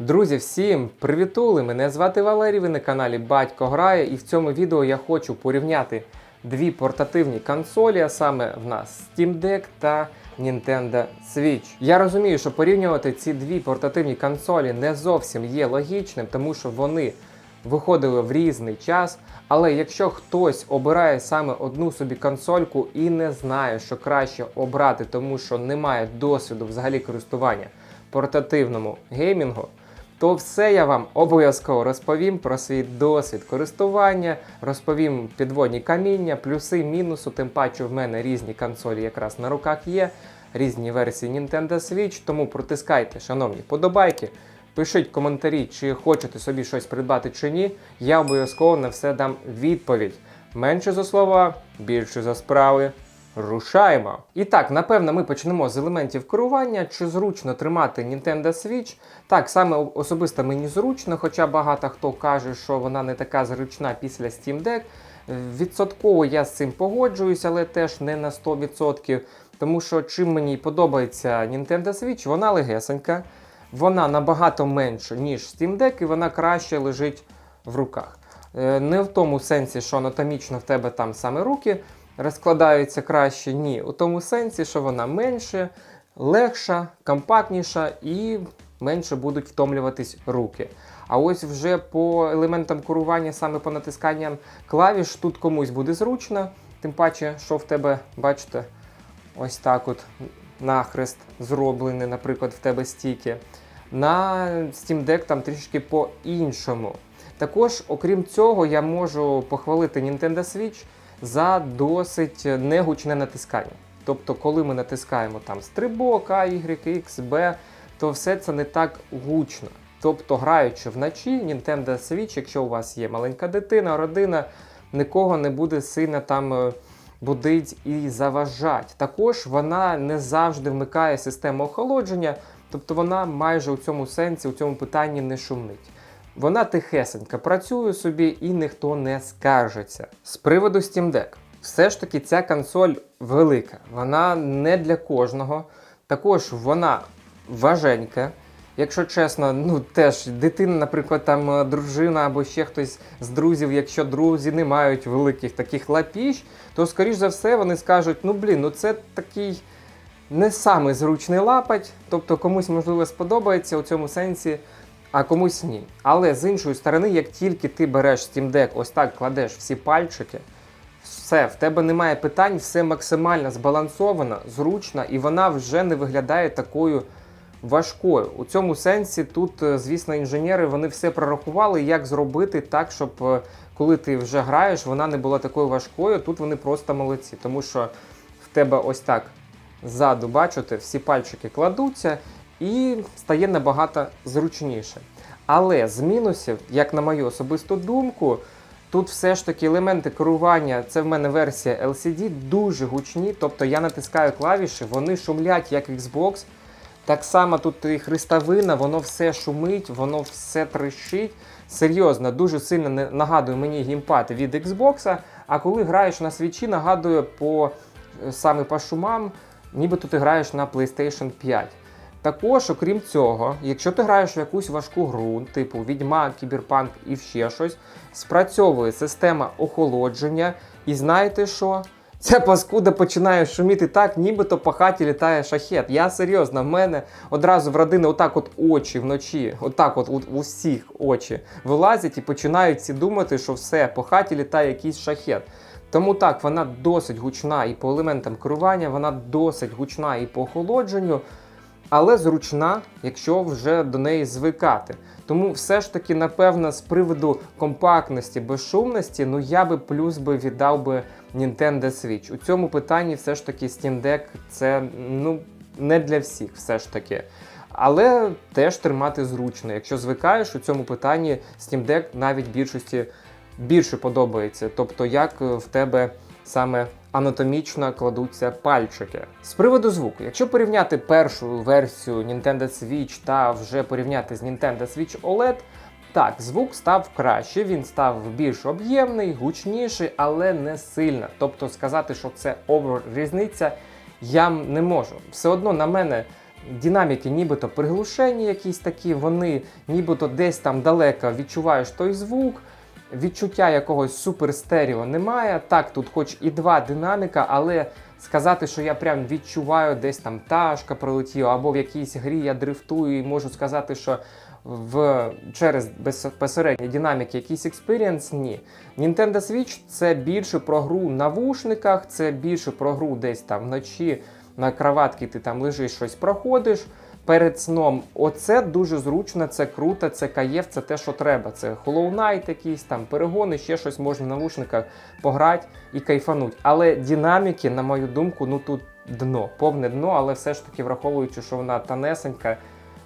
Друзі, всім привітули! Мене звати Валерій, ви на каналі Батько Грає, і в цьому відео я хочу порівняти дві портативні консолі, а саме в нас Steam Deck та Nintendo Switch. Я розумію, що порівнювати ці дві портативні консолі не зовсім є логічним, тому що вони виходили в різний час. Але якщо хтось обирає саме одну собі консольку і не знає, що краще обрати, тому що немає досвіду взагалі користування портативному геймінгу, то все я вам обов'язково розповім про свій досвід користування, розповім підводні каміння, плюси, мінуси. Тим паче в мене різні консолі якраз на руках є, різні версії Nintendo Switch, тому протискайте, шановні, подобайки. Пишіть коментарі, чи хочете собі щось придбати чи ні. Я обов'язково на все дам відповідь. Менше за слова, більше за справи. Рушаємо! І так, напевно, ми почнемо з елементів керування. Чи зручно тримати Nintendo Switch? Так, саме особисто мені зручно, хоча багато хто каже, що вона не така зручна після Steam Deck. Відсотково я з цим погоджуюсь, але теж не на 100%. Тому що чим мені подобається Nintendo Switch, вона легесенька, вона набагато менша, ніж Steam Deck, і вона краще лежить в руках. Е, Не в тому сенсі, що анатомічно в тебе там саме руки розкладаються краще, ні. У тому сенсі, що вона менше, легша, компактніша і менше будуть втомлюватись руки. А ось вже по елементам керування, саме по натисканням клавіш, тут комусь буде зручно, тим паче, що в тебе, бачите, ось так от нахрест зроблений, наприклад, в тебе стіки. На Steam Deck там трішки по-іншому. Також, окрім цього, я можу похвалити Nintendo Switch за досить негучне натискання. Тобто, коли ми натискаємо там стрибок, А, Y, X, B, то все це не так гучно. Тобто, граючи вночі, Nintendo Switch, якщо у вас є маленька дитина, родина, нікого не буде сильно там е, будить і заважать. Також вона не завжди вмикає систему охолодження, тобто вона майже у цьому сенсі, у цьому питанні не шумить. Вона тихесенька працює собі і ніхто не скаржиться. З приводу Steam Deck. Все ж таки ця консоль велика, вона не для кожного. Також вона важенька. Якщо чесно, ну теж дитина, наприклад, там е, дружина або ще хтось з друзів, якщо друзі не мають великих таких лапіж, то скоріш за все вони скажуть: ну блін, ну це такий не самий зручний лапать, тобто комусь можливо сподобається у цьому сенсі, а комусь ні. Але з іншої сторони, як тільки ти береш Steam Deck, ось так кладеш всі пальчики, все, в тебе немає питань, все максимально збалансовано, зручно, і вона вже не виглядає такою важкою. У цьому сенсі тут, е, звісно, інженери вони все прорахували, як зробити так, щоб е, коли ти вже граєш, вона не була такою важкою. Тут вони просто молодці, тому що в тебе ось так ззаду, бачите, всі пальчики кладуться і стає набагато зручніше. Але з мінусів, як на мою особисту думку, тут все ж таки елементи керування, це в мене версія LCD, дуже гучні. Тобто я натискаю клавіші, вони шумлять як Xbox. Так само тут і хрестовина, воно все шумить, воно все трещить. Серйозно, дуже сильно нагадує мені геймпад від Xbox, а коли граєш на свічі, нагадує по е, саме по шумам, ніби ти граєш на PlayStation 5. Також, окрім цього, якщо ти граєш в якусь важку гру, типу Відьмак, Кіберпанк і ще щось, спрацьовує система охолодження, і знаєте що? Ця паскуда починає шуміти так, нібито по хаті літає шахет. Я серйозно, в мене одразу в родини отак от очі вночі, отак от у, у всіх очі вилазять і починають всі думати, що все, по хаті літає якийсь шахет. Тому так, вона досить гучна і по елементам керування, вона досить гучна і по охолодженню, але зручна, якщо вже до неї звикати. Тому все ж таки, напевно, з приводу компактності, безшумності, ну я би плюс би віддав би Nintendo Switch. У цьому питанні все ж таки Steam Deck це ну, не для всіх, все ж таки. Але теж тримати зручно. Якщо звикаєш у цьому питанні, Steam Deck навіть більшості більше подобається. Тобто, як е, в тебе саме анатомічно кладуться пальчики. З приводу звуку, якщо порівняти першу версію Nintendo Switch та вже порівняти з Nintendo Switch OLED, так, звук став краще, він став більш об'ємний, гучніший, але не сильно. Тобто сказати, що це овер різниця, я не можу. Все одно на мене Динаміки нібито приглушені якісь такі, вони нібито десь там далеко відчуваєш той звук. Відчуття якогось суперстерео немає. Так, тут хоч і два динаміка, але сказати, що я прям відчуваю десь там пташка пролетіла, або в якійсь грі я дрифтую і можу сказати, що в через безпосередні динаміки якийсь експірієнс, ні. Nintendo Switch це більше про гру в навушниках, це більше про гру десь там вночі на кроватці ти там лежиш, щось проходиш. Перед сном, оце дуже зручно, це круто, це каєв, це те, що треба. Це Hollow Knight якийсь там перегони, ще щось можна в навушниках пограти і кайфануть. Але динаміки, на мою думку, ну тут дно, повне дно, але все ж таки враховуючи, що вона танесенька.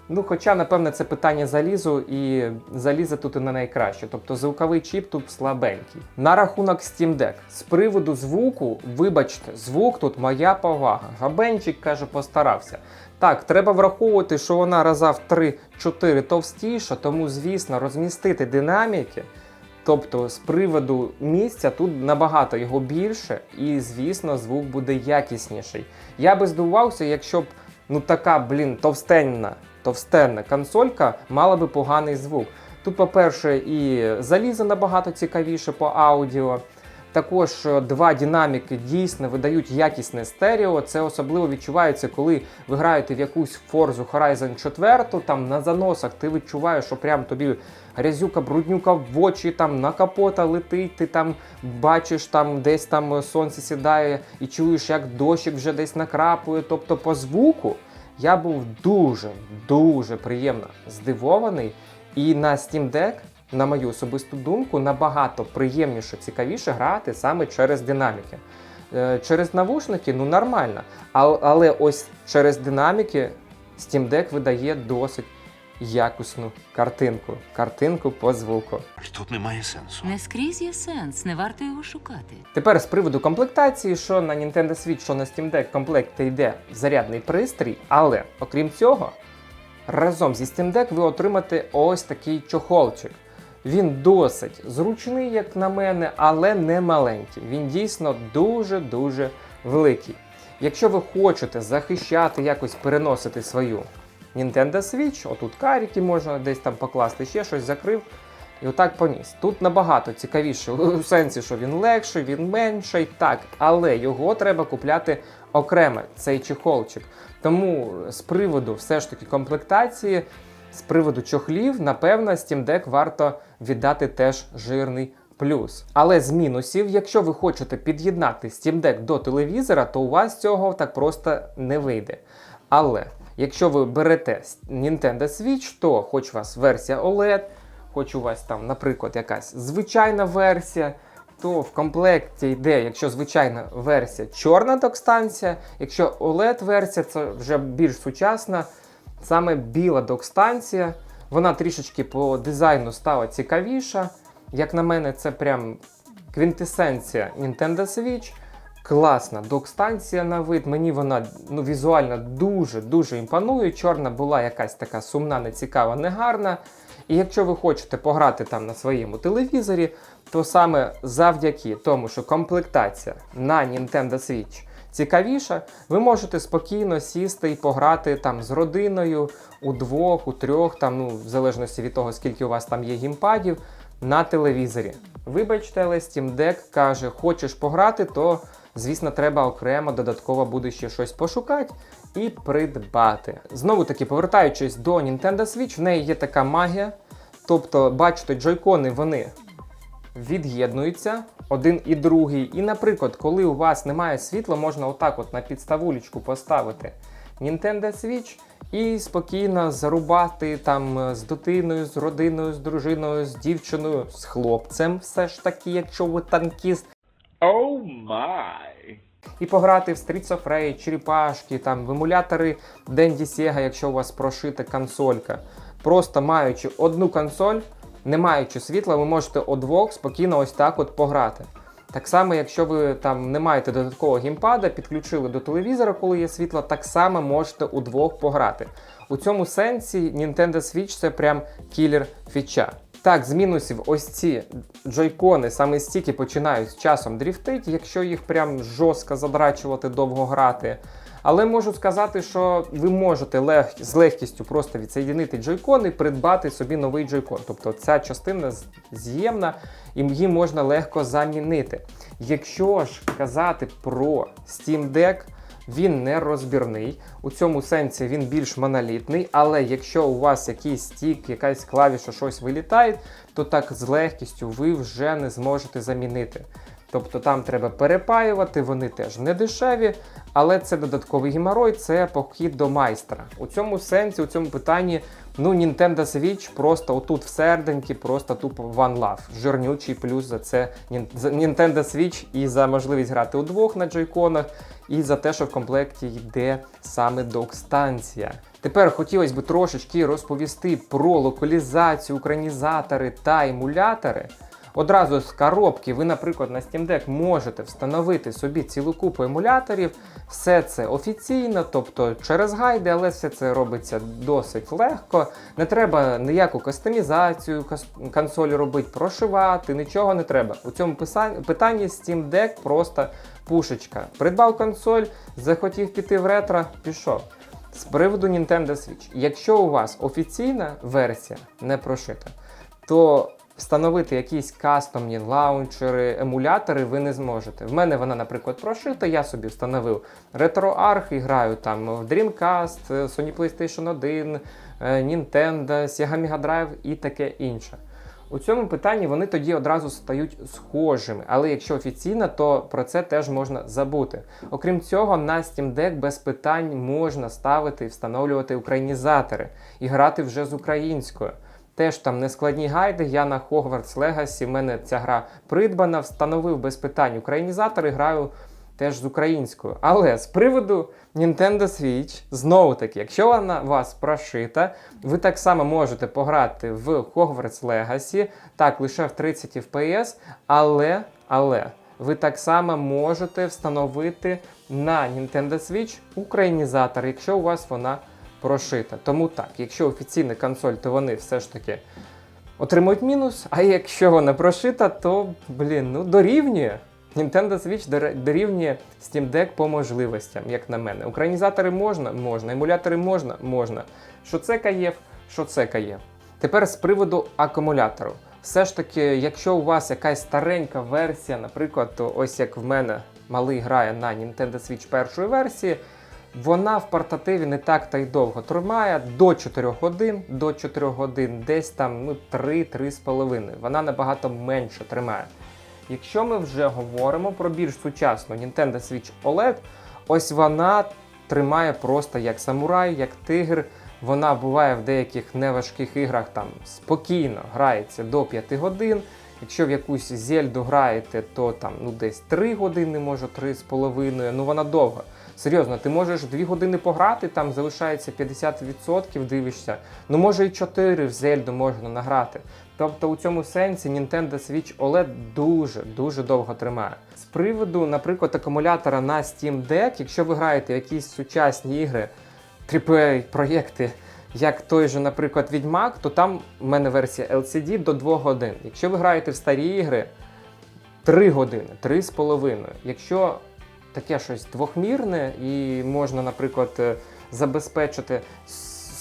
Ну, хоча, напевне, це питання залізу, і заліза тут і не найкраще. Тобто звуковий чіп тут слабенький. На рахунок Steam Deck. З приводу звуку, вибачте, звук тут моя повага. Габенчик каже, постарався. Так, треба враховувати, що вона раза в 3-4 товстіша, тому, звісно, розмістити динаміки. Тобто, з приводу місця тут набагато його більше, і, звісно, звук буде якісніший. Я би здивувався, якщо б ну така, блін, товстенна, товстенна консолька мала би поганий звук. Тут, по-перше, і залізо набагато цікавіше по аудіо. Також е, два динаміки дійсно видають якісне стерео. Це особливо відчувається, коли ви граєте в якусь Forza Horizon 4, там на заносах ти відчуваєш, що прям тобі грязюка, бруднюка в очі, там на капота летить, ти там бачиш, там десь там сонце сідає і чуєш, як дощик вже десь накрапує. Тобто по звуку я був дуже, дуже приємно здивований. І на Steam Deck на мою особисту думку, набагато приємніше, цікавіше грати саме через динаміки. Е, Через навушники ну нормально. Але ось через динаміки Steam Deck видає досить якісну картинку. Картинку по звуку. Тут немає сенсу. Не скрізь є сенс, не варто його шукати. Тепер з приводу комплектації, що на Nintendo Switch, що на Steam Deck в комплекті йде зарядний пристрій, але окрім цього, разом зі Steam Deck ви отримаєте ось такий чохолчик. Він досить зручний, як на мене, але не маленький. Він дійсно дуже-дуже великий. Якщо ви хочете захищати, якось переносити свою Nintendo Switch, отут каріки можна десь там покласти, ще щось закрив. І отак поніс. Тут набагато цікавіше, у сенсі, що він легший, він менший, так, але його треба купляти окремо, цей чехолчик. Тому з приводу все ж таки комплектації, з приводу чохлів, напевно, Steam Deck варто віддати теж жирний плюс. Але з мінусів, якщо ви хочете під'єднати Steam Deck до телевізора, то у вас цього так просто не вийде. Але якщо ви берете Nintendo Switch, то хоч у вас версія OLED, хоч у вас там, наприклад, якась звичайна версія, то в комплекті йде, якщо звичайна версія, чорна док-станція, якщо OLED-версія, це вже більш сучасна, саме біла док-станція. Вона трішечки по дизайну стала цікавіша. Як на мене, це прям квінтесенція Nintendo Switch. Класна док-станція на вид. Мені вона ну, візуально дуже-дуже імпонує. Чорна була якась така сумна, нецікава, негарна. І якщо ви хочете пограти там на своєму телевізорі, то саме завдяки тому, що комплектація на Nintendo Switch цікавіша, ви можете спокійно сісти і пограти там з родиною у двох, у трьох, там, ну, в залежності від того, скільки у вас там є гімпадів, на телевізорі. Вибачте, але Steam Deck каже, хочеш пограти, то звісно треба окремо додатково буде ще щось пошукати і придбати. Знову таки, повертаючись до Nintendo Switch, в неї є така магія. Тобто, бачите, джойкони вони від'єднуються один і другий. І, наприклад, коли у вас немає світла, можна отак от на підставулечку поставити Nintendo Switch і спокійно зарубати там е, з дитиною, з родиною, з дружиною, з дівчиною, з хлопцем, все ж таки, якщо ви танкіст. Oh my! І пограти в Streets of Rage, черепашки, там в емулятори Dendy Sega, якщо у вас прошита консолька. Просто маючи одну консоль, не маючи світла, ви можете удвох спокійно ось так от пограти. Так само, якщо ви там не маєте додаткового геймпада, підключили до телевізора, коли є світло, так само можете удвох пограти. У цьому сенсі Nintendo Switch це прям кілер фіча. Так, з мінусів, ось ці джойкони саме стільки починають з часом дріфтити, якщо їх прям жорстко задрачувати, довго грати. Але можу сказати, що ви можете лег... з легкістю просто відсоєдинити джойкон і придбати собі новий джойкон. Тобто ця частина з'ємна і її можна легко замінити. Якщо ж казати про Steam Deck, він не розбірний. У цьому сенсі він більш монолітний, але якщо у вас якийсь стік, якась клавіша, щось вилітає, то так з легкістю ви вже не зможете замінити. Тобто там треба перепаювати, вони теж не дешеві, але це додатковий геморой, це похід до майстра. У цьому сенсі, у цьому питанні, ну Nintendo Switch просто отут всерединки, просто тупо One Love. Жирнючий плюс за це Nintendo Switch і за можливість грати удвох на джойконах, і за те, що в комплекті йде саме док-станція. Тепер хотілося б трошечки розповісти про локалізацію, українізатори та емулятори. Одразу з коробки ви, наприклад, на Steam Deck можете встановити собі цілу купу емуляторів. Все це офіційно, тобто через гайди, але все це робиться досить легко. Не треба ніяку кастомізацію кас- консолі робити, прошивати, нічого не треба. У цьому питанні Steam Deck просто пушечка. Придбав консоль, захотів піти в ретро, пішов. З приводу Nintendo Switch. Якщо у вас офіційна версія не прошита, то встановити якісь кастомні лаунчери, емулятори ви не зможете. В мене вона, наприклад, прошита. Я собі встановив RetroArch і граю там в Dreamcast, Sony PlayStation 1, е, Nintendo, Sega Mega Drive і таке інше. У цьому питанні вони тоді одразу стають схожими, але якщо офіційно, то про це теж можна забути. Окрім цього, на Steam Deck без питань можна ставити і встановлювати українізатори і грати вже з українською. Теж там нескладні гайди. Я на Hogwarts Legacy, в мене ця гра придбана, встановив без питань українізатори, граю теж з українською. Але з приводу Nintendo Switch, знову таки, якщо вона вас прошита, ви так само можете пограти в Hogwarts Legacy, так, лише в 30 FPS, але, але ви так само можете встановити на Nintendo Switch українізатор, якщо у вас вона прошита. Тому так, якщо офіційна консоль, то вони все ж таки отримують мінус, а якщо вона прошита, то, блін, ну дорівнює. Nintendo Switch дорівнює Steam Deck по можливостям, як на мене. Українізатори можна, можна, емулятори можна, можна. Що це каєв, що це каєв. Тепер з приводу акумулятору. Все ж таки, якщо у вас якась старенька версія, наприклад, то ось як в мене малий грає на Nintendo Switch першої версії, вона в портативі не так та й довго тримає до 4 годин, до 4 годин, десь там ну, 3-3,5. Вона набагато менше тримає. Якщо ми вже говоримо про більш сучасну Nintendo Switch OLED, ось вона тримає просто як самурай, як тигр. Вона буває в деяких неважких іграх там спокійно грається до 5 годин. Якщо в якусь зельду граєте, то там ну десь 3 години, може 3,5, ну вона довга. Серйозно, ти можеш 2 години пограти, там залишається 50%, дивишся. Ну може і 4 в зельду можна награти. Тобто у цьому сенсі Nintendo Switch OLED дуже дуже довго тримає. З приводу, наприклад, акумулятора на Steam Deck, якщо ви граєте якісь сучасні ігри, AAA проєкти, як той же, наприклад, Відьмак, то там в мене версія LCD до 2 годин. Якщо ви граєте в старі ігри, 3 години, 3,5. Якщо таке щось двохмірне і можна, наприклад, е, забезпечити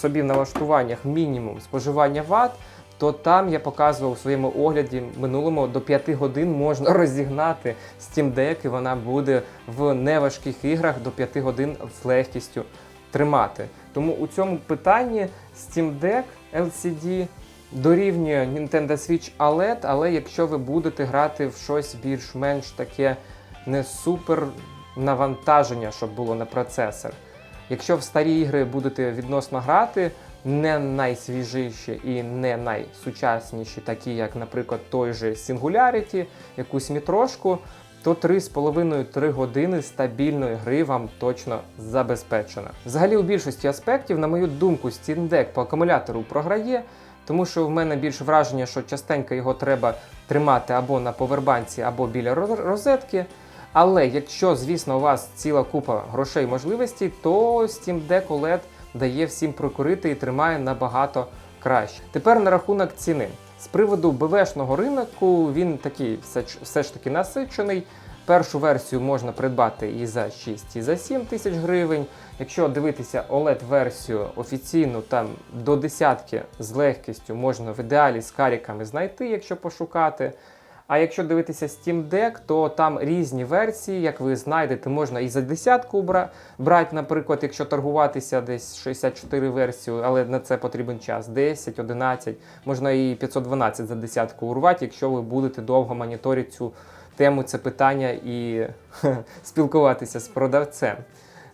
собі в налаштуваннях мінімум споживання ват, то там я показував у своєму огляді минулому до 5 годин можна розігнати Steam Deck, і вона буде в неважких іграх до 5 годин з легкістю тримати. Тому у цьому питанні Steam Deck LCD дорівнює Nintendo Switch OLED, але якщо ви будете грати в щось більш-менш таке не супер навантаження, щоб було на процесор. Якщо в старі ігри будете відносно грати, не найсвіжіші і не найсучасніші, такі як, наприклад, той же Singularity, якусь мітрошку, то 3,5-3 години стабільної гри вам точно забезпечено. Взагалі, у більшості аспектів, на мою думку, Steam Deck по акумулятору програє, тому що в мене більше враження, що частенько його треба тримати або на повербанці, або біля розетки. Але якщо, звісно, у вас ціла купа грошей можливостей, то Steam Deck OLED дає всім прокурити і тримає набагато краще. Тепер на рахунок ціни. З приводу БВшного ринку він такий все, все ж таки насичений. Першу версію можна придбати і за 6, і за 7 тисяч гривень. Якщо дивитися OLED-версію офіційну, там до десятки з легкістю можна в ідеалі з каріками знайти, якщо пошукати. А якщо дивитися Steam Deck, то там різні версії, як ви знайдете, можна і за десятку брати, наприклад, якщо торгуватися десь 64 версію, але на це потрібен час 10, 11, можна і 512 за десятку урвати, якщо ви будете довго моніторити цю тему, це питання і спілкуватися з продавцем.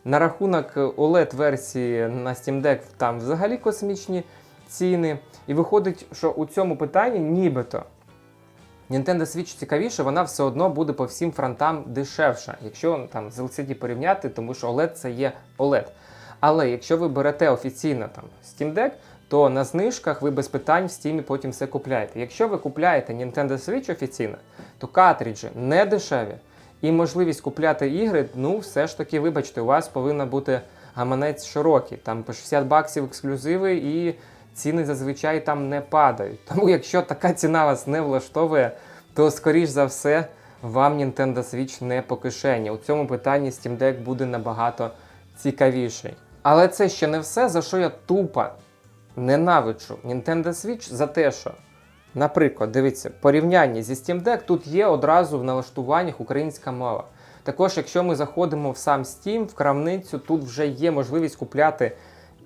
На рахунок OLED-версії на Steam Deck там взагалі космічні ціни. І виходить, що у цьому питанні нібито Nintendo Switch цікавіше, вона все одно буде по всім фронтам дешевша, якщо там з LCD порівняти, тому що OLED це є OLED. Але якщо ви берете офіційно там Steam Deck, то на знижках ви без питань в Steam потім все купляєте. Якщо ви купляєте Nintendo Switch офіційно, то картриджі не дешеві. І можливість купляти ігри, ну все ж таки, вибачте, у вас повинна бути гаманець широкий. Там по 60 баксів ексклюзиви і ціни зазвичай там не падають. Тому якщо така ціна вас не влаштовує, то скоріш за все вам Nintendo Switch не по кишені. У цьому питанні Steam Deck буде набагато цікавіший. Але це ще не все, за що я тупо ненавиджу Nintendo Switch за те, що, наприклад, дивіться, порівняння зі Steam Deck тут є одразу в налаштуваннях українська мова. Також, якщо ми заходимо в сам Steam, в крамницю, тут вже є можливість купляти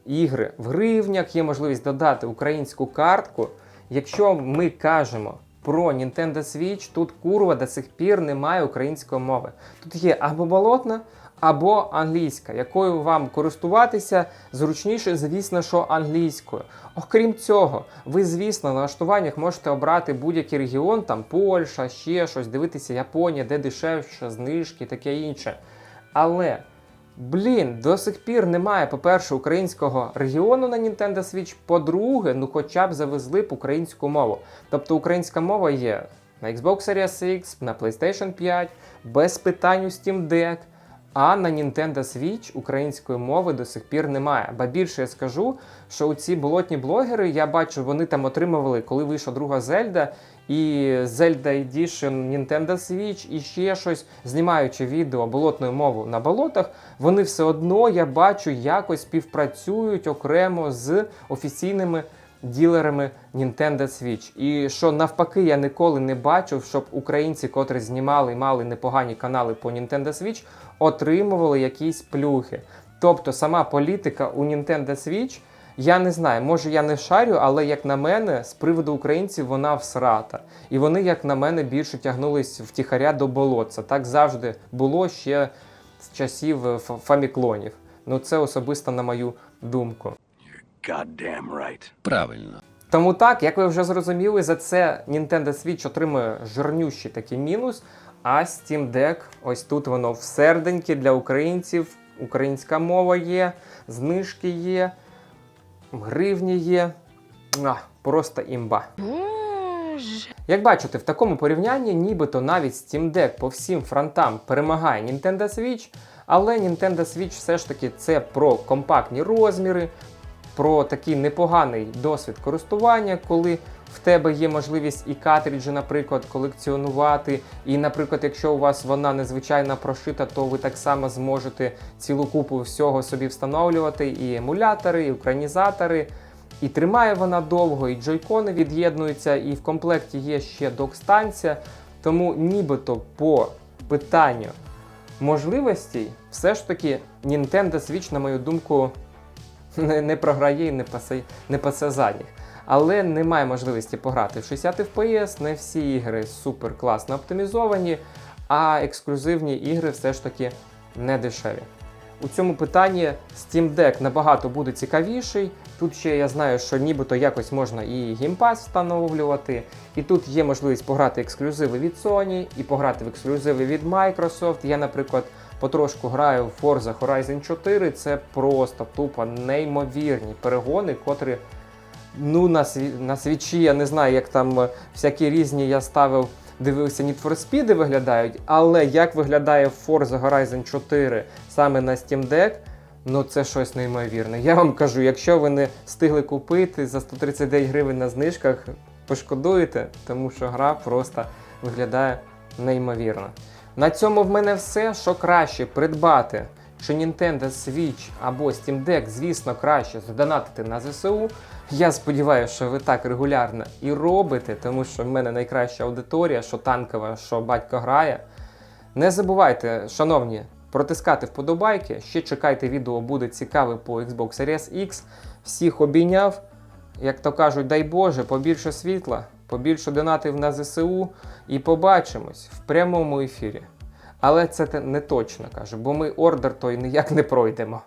ігри в гривнях, є можливість додати українську картку. Якщо ми кажемо про Nintendo Switch, тут курва до сих пір немає української мови. Тут є або болотна, або англійська, якою вам користуватися зручніше, звісно, що англійською. Окрім цього, ви, звісно, на налаштуваннях можете обрати будь-який регіон, там Польща, ще щось, дивитися Японія, де дешевше, знижки, таке інше. Але Блін, до сих пір немає, по-перше, українського регіону на Nintendo Switch. По-друге, ну хоча б завезли б українську мову. Тобто українська мова є на Xbox Series X, на PlayStation 5, без питань у Steam Deck. А на Nintendo Switch української мови до сих пір немає. Ба більше я скажу, що у ці болотні блогери, я бачу, вони там отримували, коли вийшла друга Зельда, і Zelda Edition Nintendo Switch, і ще щось, знімаючи відео болотною мовою на болотах, вони все одно, я бачу, якось співпрацюють окремо з офіційними ділерами Nintendo Switch. І що навпаки, я ніколи не бачив, щоб українці, котрі знімали і мали непогані канали по Nintendo Switch, отримували якісь плюхи. Тобто сама політика у Nintendo Switch, я не знаю, може я не шарю, але як на мене, з приводу українців вона всрата. І вони, як на мене, більше тягнулись втіхаря до болотця. Так завжди було ще з часів е, фаміклонів. Ну це особисто на мою думку. Goddamn right. Правильно. Тому так, як ви вже зрозуміли, за це Nintendo Switch отримує жирнющий такий мінус. А Steam Deck, ось тут воно всерединки для українців. Українська мова є, знижки є, гривні є. А, просто імба. Як бачите, в такому порівнянні нібито навіть Steam Deck по всім фронтам перемагає Nintendo Switch, але Nintendo Switch все ж таки це про компактні розміри, про такий непоганий досвід користування, коли в тебе є можливість і картриджі, наприклад, колекціонувати. І, наприклад, якщо у вас вона незвичайно прошита, то ви так само зможете цілу купу всього собі встановлювати, і емулятори, і екранізатори. І тримає вона довго, і джойкони від'єднуються, і в комплекті є ще док-станція. Тому нібито по питанню можливостей, все ж таки Nintendo Switch, на мою думку, не, не програє і не пасе, не пасе задніх. Але немає можливості пограти в 60 FPS, не всі ігри супер класно оптимізовані, а ексклюзивні ігри все ж таки не дешеві. У цьому питанні Steam Deck набагато буде цікавіший. Тут ще я знаю, що нібито якось можна і геймпас встановлювати. І тут є можливість пограти ексклюзиви від Sony і пограти в ексклюзиви від Microsoft. Я, наприклад, потрошку граю в Forza Horizon 4. Це просто тупо неймовірні перегони, котрі ну, на, сві... на свічі, я не знаю, як там е, всякі різні я ставив, дивився Need for Speed виглядають, але як виглядає Forza Horizon 4 саме на Steam Deck, ну це щось неймовірне. Я вам кажу, якщо ви не встигли купити за 139 гривень на знижках, пошкодуєте, тому що гра просто виглядає неймовірно. На цьому в мене все, що краще придбати. Чи Nintendo Switch або Steam Deck, звісно, краще задонатити на ЗСУ. Я сподіваюся, що ви так регулярно і робите, тому що в мене найкраща аудиторія, що танкова, що батько грає. Не забувайте, шановні, протискати вподобайки. Ще чекайте відео, буде цікаве по Xbox Series X. Всіх обійняв. Як то кажуть, дай Боже, побільше світла, побільше донатів на ЗСУ і побачимось в прямому ефірі. Але це не точно кажу, бо ми ордер той ніяк не пройдемо.